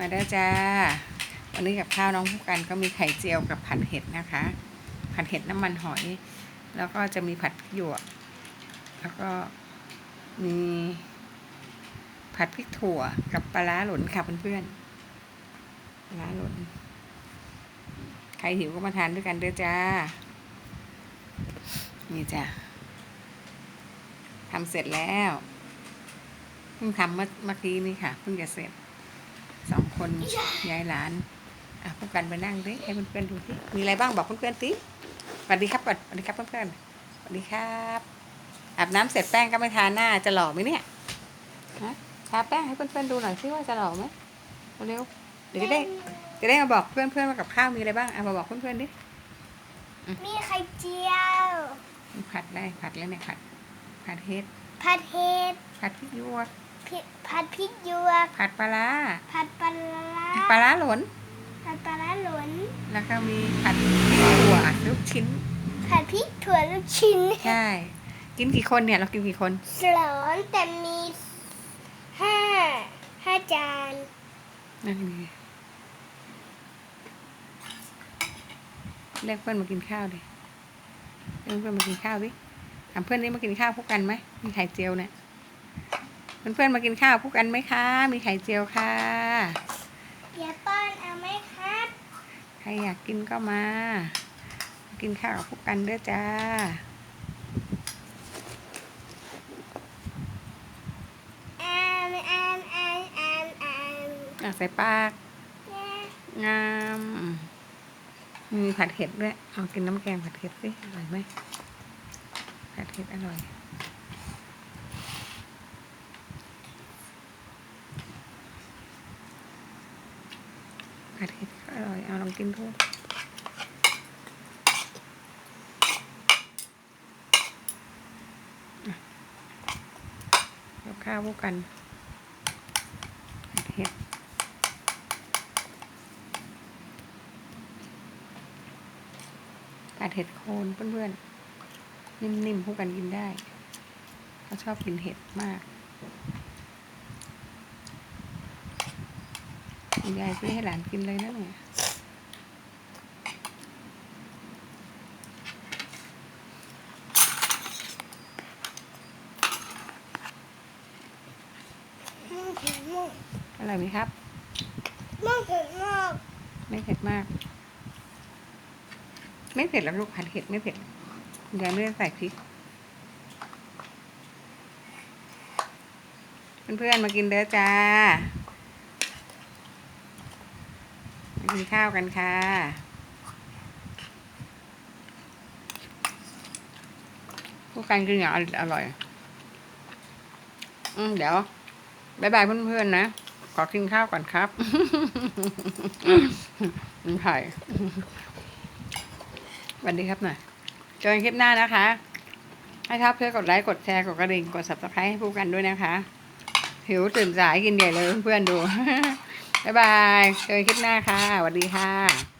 มาได้จ้า วันนี้กับข้าวน้องผู้กันก็มีไข่เจียวกับผัดเห็ดนะคะ ผัดเห็ดน้ำมันหอย แล้วก็จะมีผัดหยวก แล้วก็มีผัดพริกถั่วกับปลาร้าหล่นค่ะเพื่อนๆปลาร้าหล่น ใครหิวก็มาทานด้วยกันเด้อจ้า นี่จ้ะทำเสร็จแล้ว เพิ่งทำเมื่อเมื่อกี้นี่ค่ะ เพิ่งจะเสร็จ คนยายหลานอะพวกกันไปนั่งดิให้เพื่อนๆดูสิมีอะไรบ้างบอกเพื่อนๆสิสวัสดีครับก่อนสวัสดีครับเพื่อนๆสวัสดีครับอาบน้ำเสร็จแป้งก็ไม่ทาหน้าจะหล่อไหมเนี่ยฮะทาแป้งให้เพื่อนๆดูหน่อยสิว่าจะหล่อไหมเร็วๆเดี๋ยวจะได้จะได้มาบอกเพื่อนๆว่ากับข้าวมีอะไรบ้างอะมาบอกเพื่อนๆดิมีไข่เจียวผัดได้ผัดแล้วเนี่ยผัดผัดเห็ดผัดเห็ดผัดพริกหยวกพริกผัดพริกหยวกผัดปลาร้าผัดปลาร้า ปลาร้าหลนผัดปลาร้าหลวนแล้วก็มีผัดถั่วลูกชิ้น ผัดพริกถั่วลูกชิ้นใช่ กินกี่คนเนี่ยเรากินกี่คนสลอนแต่มีห้าห้าจานนั่นไงเรียกเพื่อนมากินข้าวดิเรียกเพื่อนมากินข้าวดิถามเพื่อนนี่มากินข้าวพวกกันไหมมีไข่เจียวเนี่ยเพื่อนๆมากินข้าวพวกกันไหมคะ มีไข่เจียวค่ะ เดี๋ยวป้อนเอา ไหมครับ ใครอยากกินก็มา กินข้าวกับพวกกันเด้อจ้าอ่านอ่านอ่านอ่านอ่านอะใส่ปากงาม มีผัดเห็ดด้วย เอากินน้ำแกงผัดเห็ดสิอร่อยไหมผัดเห็ดอร่อย ผัดเห็ดก็อร่อย เอาลองกินดูกับข้าวพวกกันเห็ดผัดเห็ดโคนเพื่อนๆ นิ่มๆพวกกันกินได้เขาชอบกินเห็ดมาก คุณยายซื้อให้หลานกินเลยนะเนี่ยอร่อยไหมครับมากเผ็ดมาก ไม่เผ็ดมาก ไม่เผ็ดแล้วลูกผัดเห็ดไม่เผ็ดคุณยายไม่ได้ใส่พริก เพื่อนๆมากินเด้อจ้า มา กินข้าวกันค่ะ พวกกันกินอย่างอร่อย อืมเดี๋ยวบายบายเพื่อนๆนะ ขอกินข้าวก่อนครับมันไผ่สวัสดีครับหน่อยเจอกันคลิปหน้านะคะ ให้ทับเพื่อกดไลค์ กดแชร์ กดกระดิ่ง กด subscribe ให้ผู้กันด้วยนะคะ หิวตื่นสายกินใหญ่เลยเพื่อนๆดู บ๊ายบาย เจอกันคลิปหน้าค่ะสวัสดีค่ะ